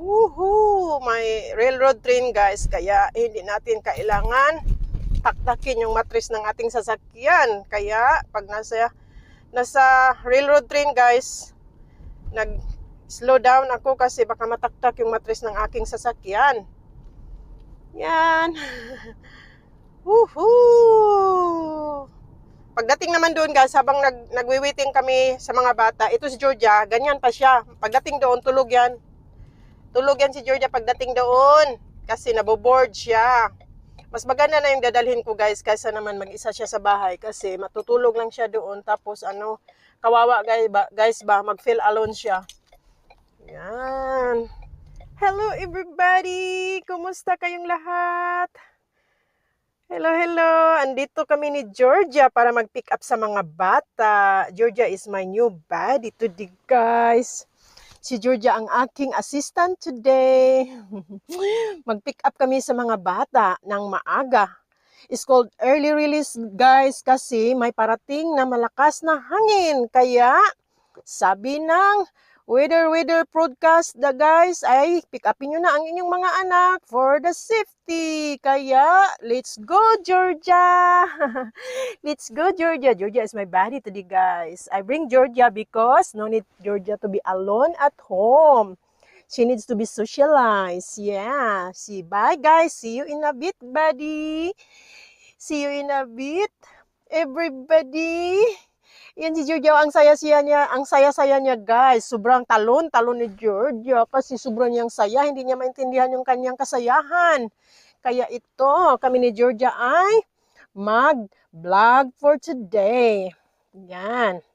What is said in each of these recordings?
Woohoo! May railroad train guys, kaya hindi natin kailangan taktakin yung matris ng ating sasakyan. Kaya pag nasa nasa railroad train guys, nag slow down ako kasi baka mataktak yung matris ng aking sasakyan. Yan. Woohoo! Pagdating naman doon guys, habang nag, nagwi-waiting kami sa mga bata, ito si Georgia, ganyan pa siya. Pagdating doon, tulog yan. Tulog yan si Georgia pagdating doon. Kasi naboboard siya. Mas maganda na yung dadalhin ko guys kaysa naman mag-isa siya sa bahay kasi matutulog lang siya doon tapos ano, kawawa guys ba, guys ba mag-feel alone siya. Yan. Hello everybody! Kumusta kayong lahat? Hello, hello! Andito kami ni Georgia para mag-pick up sa mga bata. Georgia is my new buddy today, guys. Si Georgia ang aking assistant today. Mag-pick up kami sa mga bata ng maaga. It's called early release, guys, kasi may parating na malakas na hangin. Kaya, sabi ng weather weather broadcast the guys ay pick upin nyo na ang inyong mga anak for the safety. Kaya, let's go Georgia! let's go Georgia! Georgia is my buddy today guys. I bring Georgia because no need Georgia to be alone at home. She needs to be socialized. Yeah. See, bye guys. See you in a bit, buddy. See you in a bit. Everybody. Yan si Georgia, ang saya-saya niya, ang saya-saya niya guys. Sobrang talon-talon ni Georgia kasi sobrang niyang saya. Hindi niya maintindihan yung kanyang kasayahan. Kaya ito, kami ni Georgia ay mag-vlog for today. Yan.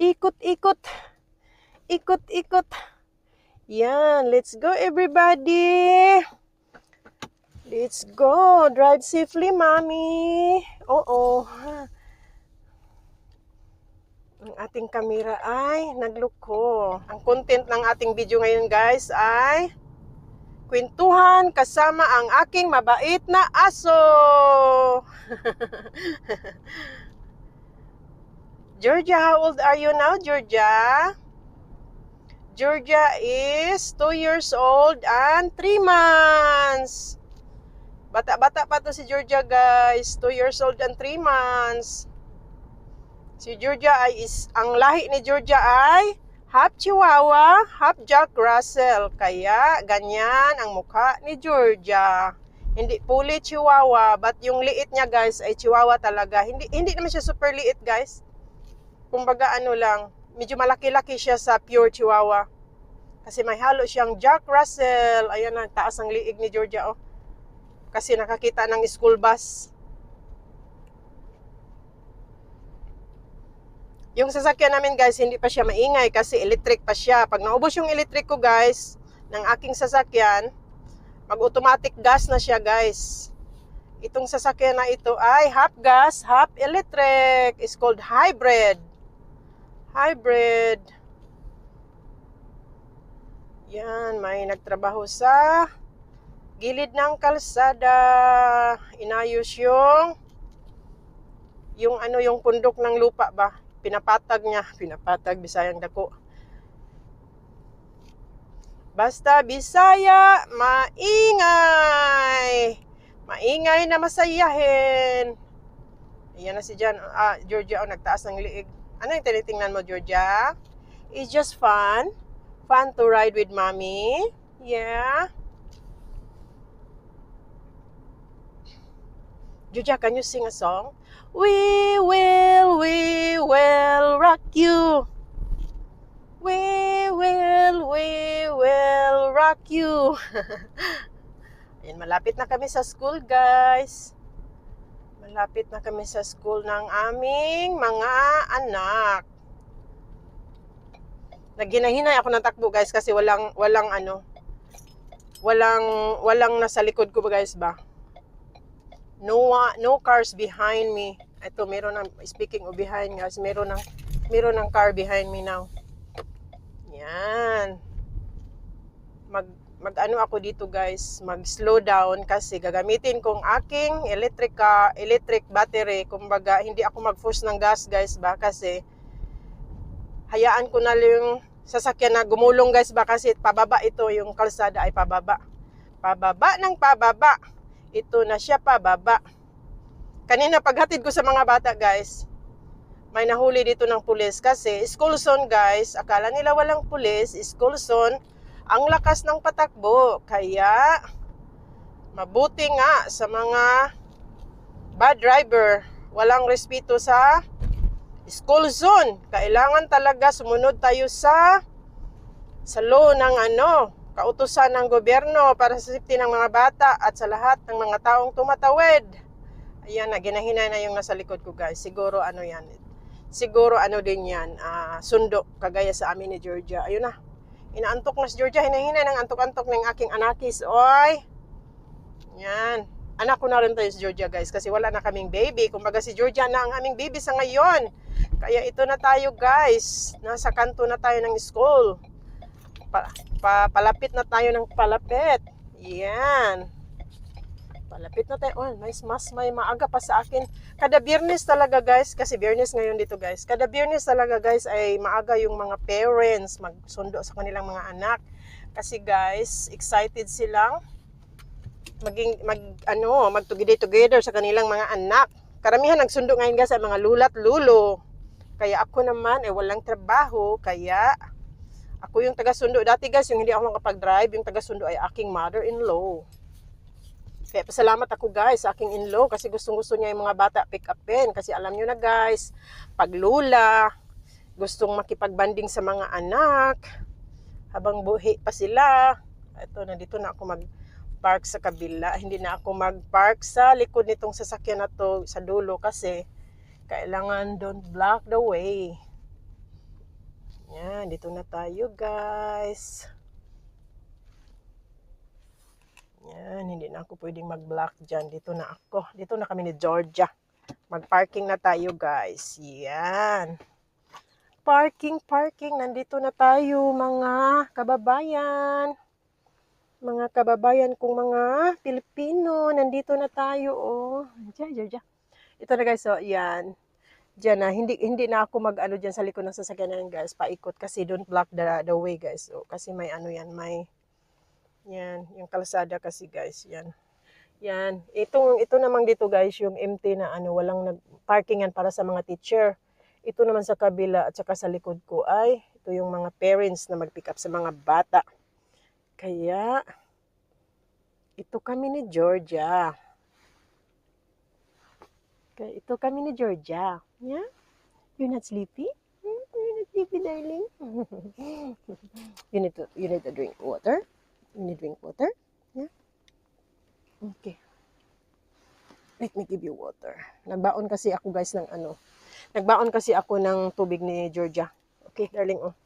Ikot-ikot. Ikot-ikot. Yan, let's go everybody. Let's go. Drive safely, mommy. Oo. Ang ating kamera ay nagluko. Ang content ng ating video ngayon guys ay kwentuhan kasama ang aking mabait na aso. Georgia, how old are you now, Georgia? Georgia is 2 years old and 3 months. Bata-bata pa to si Georgia, guys. 2 years old and 3 months. Si Georgia ay is, ang lahi ni Georgia ay half Chihuahua, half Jack Russell. Kaya ganyan ang mukha ni Georgia. Hindi fully Chihuahua, but yung liit niya, guys, ay Chihuahua talaga. Hindi hindi naman siya super liit, guys. Kumbaga ano lang, medyo malaki-laki siya sa pure Chihuahua. Kasi may halo siyang Jack Russell. Ayan ang taas ang liig ni Georgia, oh. Kasi nakakita ng school bus. Yung sasakyan namin guys, hindi pa siya maingay kasi electric pa siya. Pag naubos yung electric ko guys, ng aking sasakyan, mag-automatic gas na siya guys. Itong sasakyan na ito ay half gas, half electric. It's called hybrid. Hybrid. Yan, may nagtrabaho sa gilid ng kalsada. Inayos yung yung ano yung pundok ng lupa ba? Pinapatag niya, pinapatag Bisayang dako. Basta Bisaya, maingay. Maingay na masayahin. Ayan na si Jan. Ah, Georgia, oh, nagtaas ng liig. Ano yung tinitingnan mo, Georgia? It's just fun. Fun to ride with mommy. Yeah. Georgia, can you sing a song? We will, we will rock you. We will, we will rock you. Ayan, malapit na kami sa school, guys. Malapit na kami sa school ng aming mga anak. Naghinahinay ako ng takbo, guys, kasi walang, walang ano, walang, walang nasa likod ko, guys, ba? No no cars behind me. Ito meron ng speaking of behind guys, meron ng meron ng car behind me now. Yan. Mag mag ano ako dito guys, mag slow down kasi gagamitin kong aking electric car, electric battery. Kumbaga hindi ako mag-force ng gas guys ba kasi hayaan ko na yung sasakyan na gumulong guys ba kasi pababa ito yung kalsada ay pababa. Pababa ng pababa. Ito na siya pababa. Kanina paghatid ko sa mga bata guys, may nahuli dito ng pulis kasi school zone guys, akala nila walang pulis, school zone, ang lakas ng patakbo. Kaya mabuti nga sa mga bad driver, walang respeto sa school zone. Kailangan talaga sumunod tayo sa sa law ng ano, kautusan ng gobyerno para sa safety ng mga bata at sa lahat ng mga taong tumatawid. Ayan na, ginahinay na yung nasa likod ko guys. Siguro ano yan. Siguro ano din yan, ah, sundo, kagaya sa amin ni Georgia. Ayun na, inaantok na si Georgia. Hinahinay ng antok-antok ng aking anakis. Oy! Yan. Anak ko na rin tayo si Georgia guys kasi wala na kaming baby. Kumbaga si Georgia na ang aming baby sa ngayon. Kaya ito na tayo guys. Nasa kanto na tayo ng school. Pa, pa, palapit na tayo ng palapit. Yan. Palapit na tayo. Oh, mas, mas may maaga pa sa akin. Kada biyernes talaga guys, kasi biyernes ngayon dito guys. Kada biyernes talaga guys ay maaga yung mga parents magsundo sa kanilang mga anak. Kasi guys, excited silang maging mag ano, mag together sa kanilang mga anak. Karamihan nagsundo ngayon guys ay mga lulat lulo. Kaya ako naman ay walang trabaho, kaya ako yung taga-sundo. Dati guys, yung hindi ako makapag-drive, yung taga-sundo ay aking mother-in-law. Kaya pasalamat ako guys sa aking in-law kasi gustong-gusto niya yung mga bata pick upin. Kasi alam nyo na guys, pag lula, gustong makipagbanding sa mga anak, habang buhi pa sila. Ito, nandito na ako mag park sa kabila. Hindi na ako mag-park sa likod nitong sasakyan na to sa dulo kasi kailangan don't block the way. Yan, dito na tayo guys. Yan, hindi na ako pwedeng mag-block dyan. Dito na ako. Dito na kami ni Georgia. Mag-parking na tayo guys. Yan. Parking, parking. Nandito na tayo mga kababayan mga kababayan kong mga Pilipino, nandito na tayo, oh. Diyan, diyan. Ito na guys, oh, yan. Diyan na, hindi, hindi na ako mag-ano dyan sa likod ng sasakyan na yan, guys, paikot, kasi don't block the, the way, guys. Oh, kasi may ano yan, may, yan, yung kalsada kasi, guys, yan. Yan, itong, ito namang dito, guys, yung empty na, ano, walang nag, parkingan para sa mga teacher. Ito naman sa kabila at saka sa likod ko ay, ito yung mga parents na mag-pick up sa mga bata. Kaya, ito kami ni Georgia. Kaya ito kami ni Georgia. Yeah? You're not sleepy? Hmm? You're not sleepy, darling? you need to you need to drink water? You need drink water? Yeah? Okay. Let me give you water. Nagbaon kasi ako guys ng ano. Nagbaon kasi ako ng tubig ni Georgia. Okay, darling. Oh.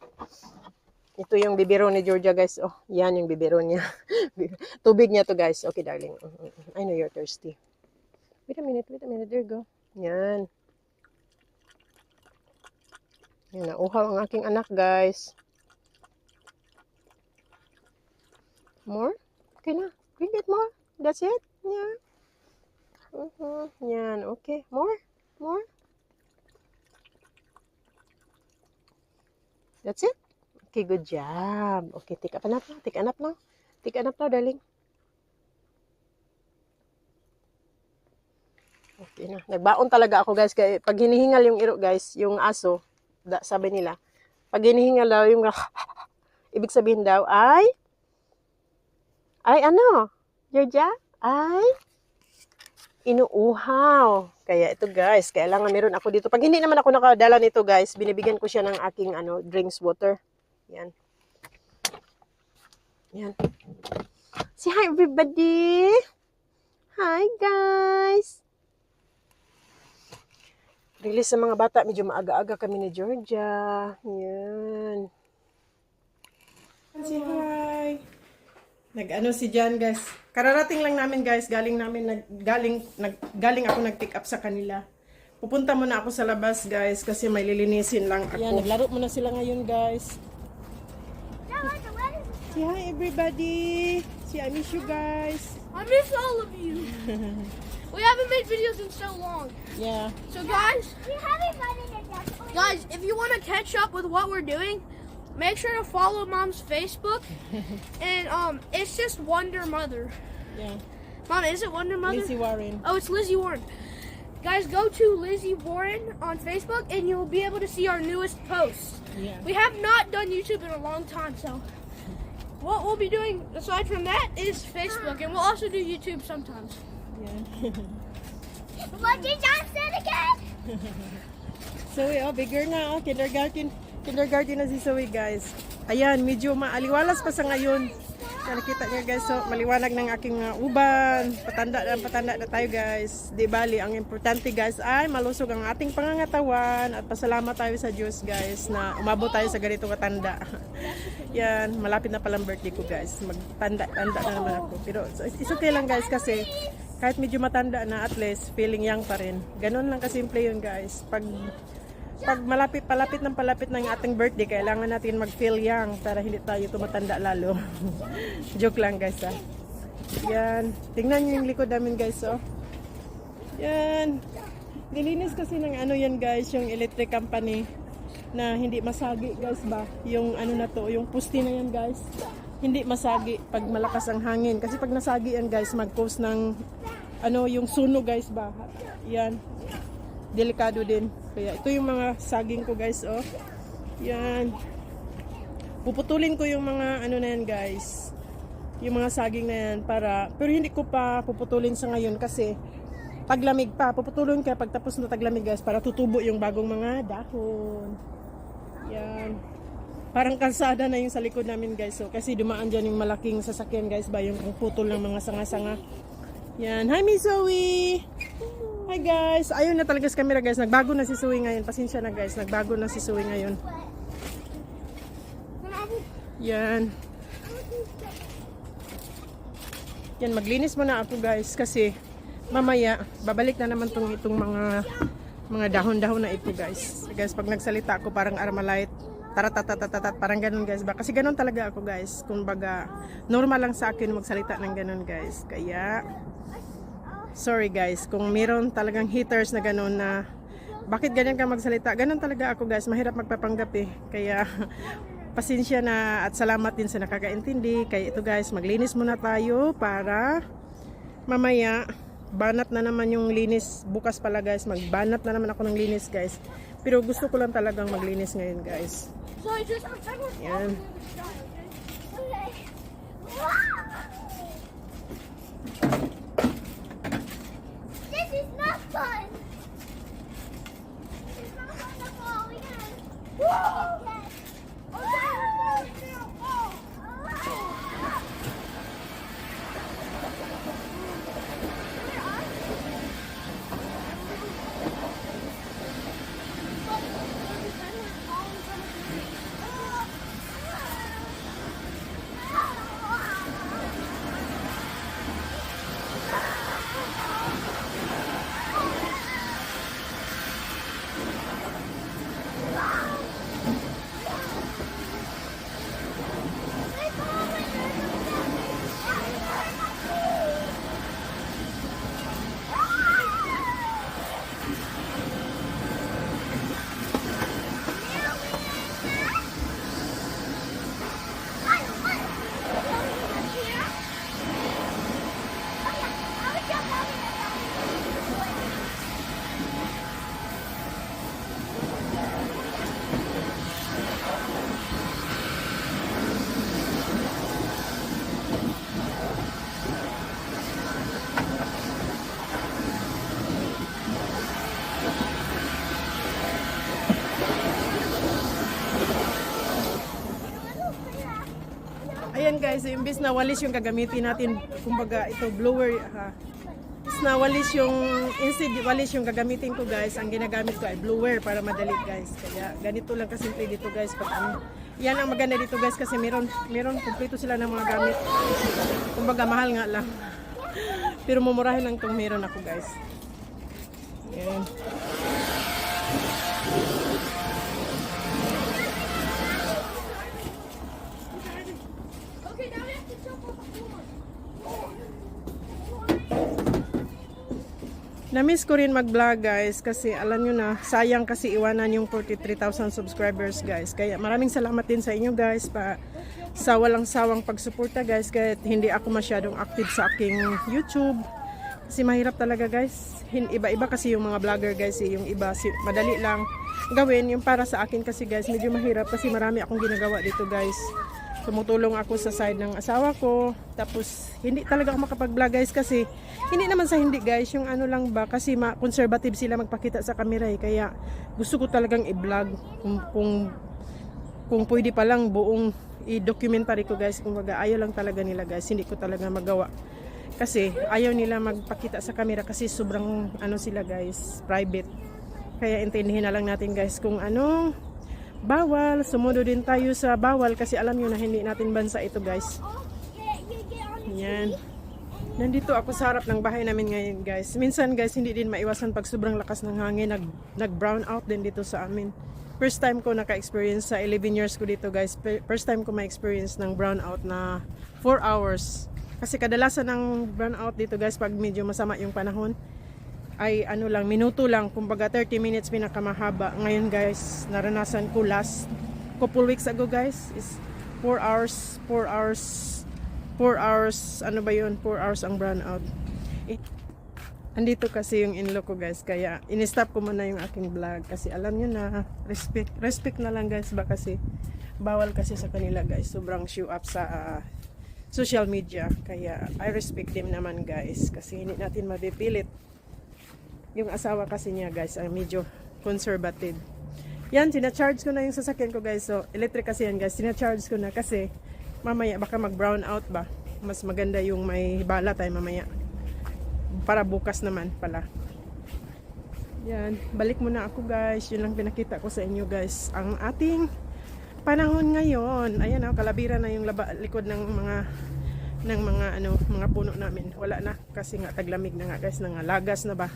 Ito yung bibiro ni Georgia, guys. Oh, yan yung bibiro niya. Tubig niya to, guys. Okay, darling. Mm, mm, mm. I know you're thirsty. Wait a minute, wait a minute. There you go. Yan. Yan, nauhaw ang aking anak, guys. More? Okay na. Drink it more. That's it? Yeah. Mhm. Yan, okay. More? More? That's it? Okay, good job. Okay, take up a nap now. Take nap now. Take a nap now, darling. Na. Nagbaon talaga ako, guys. Kaya pag hinihingal yung iro, guys, yung aso, da, sabi nila, pag hinihingal daw, yung ibig sabihin daw ay, ay ano, Georgia? Ay, inuuhaw. Kaya ito guys, kailangan meron ako dito. Pag hindi naman ako nakadala nito guys, binibigyan ko siya ng aking ano, drinks water. Yan. Yan. Say hi everybody. Hi guys. Release sa mga bata, medyo maaga-aga kami ni Georgia. Yan. Say hi. Nag-ano si Jan guys. Kararating lang namin guys, galing namin nag galing nag galing ako nag-pick up sa kanila. Pupunta muna ako sa labas guys kasi may lilinisin lang ako. Yan, naglaro muna sila ngayon guys. Say hi everybody. Say I miss you guys. I miss all of you. we haven't made videos in so long. Yeah. So guys, We haven't run in guys, guys, if you want to catch up with what we're doing, make sure to follow mom's Facebook. and um, it's just Wonder Mother. Yeah. Mom, is it Wonder Mother? Lizzie Warren. Oh, it's Lizzie Warren. Guys, go to Lizzie Warren on Facebook and you'll be able to see our newest posts. Yeah. We have not done YouTube in a long time, so what we'll be doing aside from that is Facebook, and we'll also do YouTube sometimes. Yeah. What did John say again? Zoe, oh, bigger na, oh. Kindergarten. Kindergarten na si Zoe, guys. Ayan, medyo maaliwalas pa sa ngayon. Kaya nakita niyo, guys, so maliwanag ng aking uh, uban. Patanda na, patanda na tayo, guys. Di bali, ang importante, guys, ay malusog ang ating pangangatawan at pasalamat tayo sa Diyos, guys, na umabot tayo sa ganito katanda. Yan, malapit na palang birthday ko, guys. Magtanda, tanda na naman ako. Pero it's okay lang, guys, kasi kahit medyo matanda na, at least, feeling young pa rin. Ganun lang kasimple yun, guys. Pag pag malapit palapit ng palapit ng ating birthday, kailangan natin mag-feel young para hindi tayo tumatanda lalo. Joke lang guys ah. Yan. Tingnan niyo yung likod namin guys oh. Yan. Nilinis kasi ng ano yan guys, yung electric company na hindi masagi guys ba. Yung ano na to, yung pusti na yan guys. Hindi masagi pag malakas ang hangin. Kasi pag nasagi yan guys, mag-cause ng ano, yung sunog guys ba. Yan delikado din. Kaya ito yung mga saging ko guys, oh. Yan. Puputulin ko yung mga ano na yan guys. Yung mga saging na yan para, pero hindi ko pa puputulin sa ngayon kasi taglamig pa. Puputulin kaya pagtapos na taglamig guys para tutubo yung bagong mga dahon. Yan. Parang kalsada na yung sa likod namin guys. So, kasi dumaan dyan yung malaking sasakyan guys ba yung putol ng mga sanga-sanga. Yan. Hi Miss Zoe! Hi guys! Ayun na talaga sa camera guys. Nagbago na si Zoe ngayon. Pasensya na guys. Nagbago na si Zoe ngayon. Yan. Yan, maglinis muna ako guys. Kasi mamaya, babalik na naman tong itong mga mga dahon-dahon na ito guys. Guys, pag nagsalita ako parang Armalite. Taratatatat, parang ganun guys ba? Kasi ganun talaga ako guys. Kumbaga, normal lang sa akin magsalita ng ganun guys. Kaya, sorry guys, kung meron talagang haters na gano'n na bakit ganyan ka magsalita, ganun talaga ako guys, mahirap magpapanggap eh. Kaya pasensya na at salamat din sa nakakaintindi. Kaya ito guys, maglinis muna tayo para mamaya banat na naman yung linis. Bukas pala guys, magbanat na naman ako ng linis guys. Pero gusto ko lang talagang maglinis ngayon guys. Yan. Okay. Fun. Is not fun to fall again. Okay. Guys, imbis na walis yung gagamitin natin, kumbaga ito blower ha. Imbis na walis yung, instead walis yung gagamitin ko guys, ang ginagamit ko ay blower para madali guys. Kaya ganito lang kasimple dito guys. Pag ano, yan ang maganda dito guys kasi meron, meron kumpleto sila ng mga gamit. Kumbaga mahal nga lang. Pero mumurahin lang itong meron ako guys. Ayan. Okay, now we have to jump on the floor. Na-miss ko rin mag-vlog guys kasi alam nyo na sayang kasi iwanan yung 43,000 subscribers guys. Kaya maraming salamat din sa inyo guys pa sa walang sawang pagsuporta guys kahit hindi ako masyadong active sa aking YouTube. Kasi mahirap talaga guys. Iba-iba kasi yung mga vlogger guys. eh. Yung iba si madali lang gawin. Yung para sa akin kasi guys medyo mahirap kasi marami akong ginagawa dito guys. Tumutulong ako sa side ng asawa ko. Tapos hindi talaga ako makapag-vlog guys kasi hindi naman sa hindi guys. Yung ano lang ba kasi ma- conservative sila magpakita sa camera eh. Kaya gusto ko talagang i-vlog kung, kung kung pwede pa lang buong i-documentary ko guys kung baga ayaw lang talaga nila guys hindi ko talaga magawa kasi ayaw nila magpakita sa camera kasi sobrang ano sila guys private kaya intindihin na lang natin guys kung ano bawal. Sumundo din tayo sa bawal kasi alam nyo na hindi natin bansa ito guys. Yan. Nandito ako sa harap ng bahay namin ngayon guys. Minsan guys hindi din maiwasan pag sobrang lakas ng hangin. Nag, nag brown out din dito sa amin. First time ko naka-experience sa 11 years ko dito guys. First time ko ma-experience ng brown out na 4 hours. Kasi kadalasan ng brown out dito guys pag medyo masama yung panahon ay ano lang, minuto lang, kumbaga 30 minutes pinakamahaba. Ngayon guys, naranasan ko last couple weeks ago guys, is 4 hours, 4 hours, 4 hours, ano ba yun, 4 hours ang brown out. Eh, andito kasi yung in ko guys, kaya in-stop ko muna yung aking vlog kasi alam nyo na, respect, respect na lang guys ba kasi bawal kasi sa kanila guys, sobrang show up sa ah, social media. Kaya I respect them naman guys kasi hindi natin mapipilit yung asawa kasi niya guys ay medyo conservative. Yan, sinacharge ko na yung sasakyan ko guys. So, electric kasi yan guys. Sinacharge ko na kasi mamaya baka mag brown out ba. Mas maganda yung may bala tayo mamaya. Para bukas naman pala. Yan, balik muna ako guys. Yun lang pinakita ko sa inyo guys. Ang ating panahon ngayon. Ayan oh, kalabira na yung laba, likod ng mga ng mga ano, mga puno namin. Wala na kasi nga taglamig na nga guys, nangalagas na ba.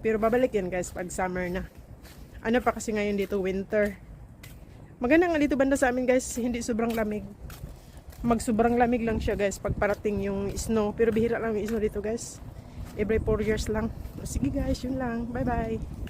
Pero babalik yan guys pag summer na. Ano pa kasi ngayon dito winter. Maganda nga dito banda sa amin guys, hindi sobrang lamig. Mag sobrang lamig lang siya guys pag parating yung snow. Pero bihira lang yung snow dito guys. Every 4 years lang. Sige guys, yun lang. Bye bye.